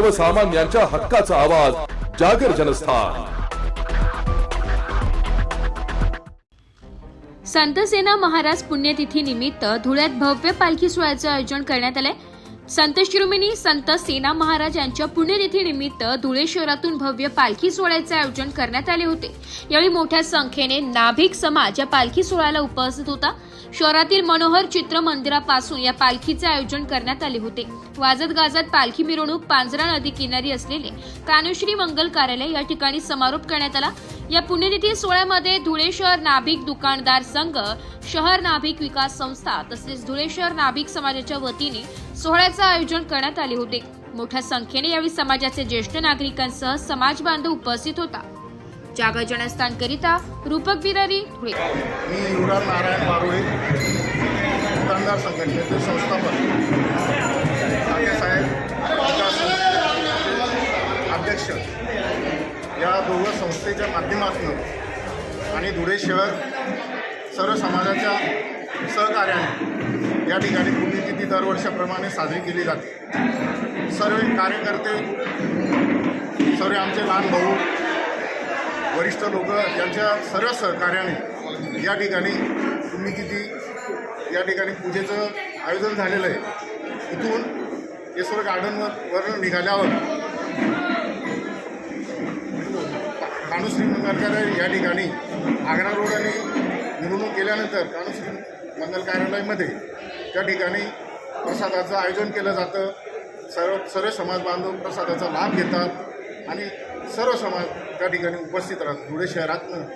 सर्वसामान्यांच्या हक्काचा आवाज जागर जनस्थान. संत सेना महाराज पुण्यतिथी निमित्त धुळ्यात भव्य पालखी सोहळ्याचं आयोजन करण्यात आलंय. संत शिरोमणी संत सेना महाराज यांच्या पुण्यतिथीनिमित्त धुळे शहरातून भव्य पालखी सोहळ्याचे आयोजन करण्यात आले होते. यावेळी मोठ्या संख्येने नाभिक समाज या पालखी सोहळ्याला उपस्थित होता. शहरातील मनोहर चित्र मंदिरापासून या पालखीचे आयोजन करण्यात आले होते. वाजत गाजत पालखी मिरवणूक पांजरा नदी किनारी असलेले कानुश्री मंगल कार्यालय या ठिकाणी समारोप करण्यात आला. या पुण्यतिथी सोहळ्यामध्ये धुळे शहर नाभिक दुकानदार संघ शहर नाभिक विकास संस्था तसेच धुळे शहर नाभिक समाजाच्या वतीने सोहळ्याचं आयोजन करण्यात आले होते. मोठ्या संख्येने यावेळी समाजाचे ज्येष्ठ नागरिकांसह समाज बांधव उपस्थित होता. जागा जनस्थानकरिता रूपक बिरारी धुळे. मी युवराज नारायण मारुळे दुकानदार संघटनेचे संस्थापक साहेब विकास संस्थेचे अध्यक्ष या दोघं संस्थेच्या माध्यमातून आणि धुळे शहर सर्व समाजाच्या सहकार्याने या ठिकाणी पुण्यतिथी दरवर्षाप्रमाणे साजरी केली जाते. सर्व कार्यकर्ते सर्व आमचे लहान भाऊ वरिष्ठ लोक यांच्या सर्व सहकार्याने या ठिकाणी पुण्यतिथी या ठिकाणी पूजेचं आयोजन झालेलं आहे. इथून येसवर गार्डनवर वर्ण निघाल्यावर कानुश्री मंगल कार्यालय या ठिकाणी आग्रा रोडाने निवडणूक केल्यानंतर कानुश्री मंगल कार्यालयामध्ये त्या ठिकाणी प्रसादाचं आयोजन केलं जातं. सर्व सर्व समाज बांधव प्रसादाचा लाभ घेतात आणि सर्व समाज त्या ठिकाणी उपस्थित राहतात. धुळे शहरातनं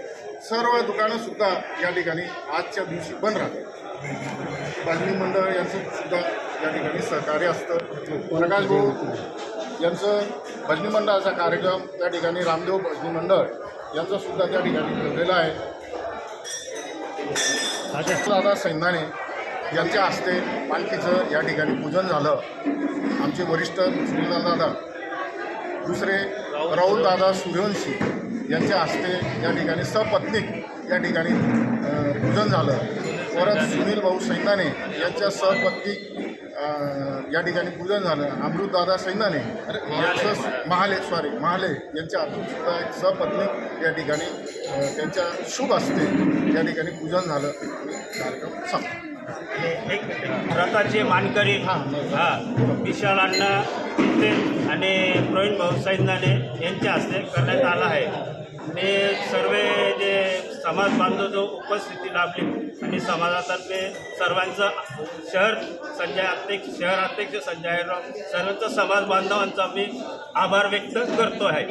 सर्व दुकानंसुद्धा या ठिकाणी आजच्या दिवशी बंद राहतात. बाजमी मंडळ यांचं सुद्धा या ठिकाणी सहकार्य असतं. प्रकाश भाऊ यांचं भजनी मंडळाचा कार्यक्रम त्या ठिकाणी रामदेव भजनी मंडळ यांचा सुद्धा त्या ठिकाणी ठेवलेला आहे. दादा सैंदाने यांच्या हस्ते पालखीचं या ठिकाणी पूजन झालं. आमचे वरिष्ठ श्रीलाल दादा दुसरे राहुल दादा सूर्यवंशी यांच्या हस्ते या ठिकाणी सपत्नीक या ठिकाणी पूजन झालं. परत सुनील भाऊ सैनाने यांच्या सहपत्नीक या ठिकाणी पूजन झालं. अमृतदादा यांचं महाले. सॉरी महाले यांच्या सुद्धा एक सहपत्नीक या ठिकाणी त्यांच्या शुभ हस्ते या ठिकाणी पूजन झालं. कार्यक्रम एक रथाचे मानकरी हां. हा विशाल अण्णा ते आणि प्रवीण भाऊ सैंदाने यांच्या हस्ते करण्यात आला आहे. आणि सर्व जे समाज बांधव जो उपस्थिती लाभली. आणि समाजातर्फे सर्वांचं शहर संजय अध्यक्ष शहर अध्यक्ष संजय राव सर्वांचं समाज बांधवांचा मी आभार व्यक्त करतो आहे.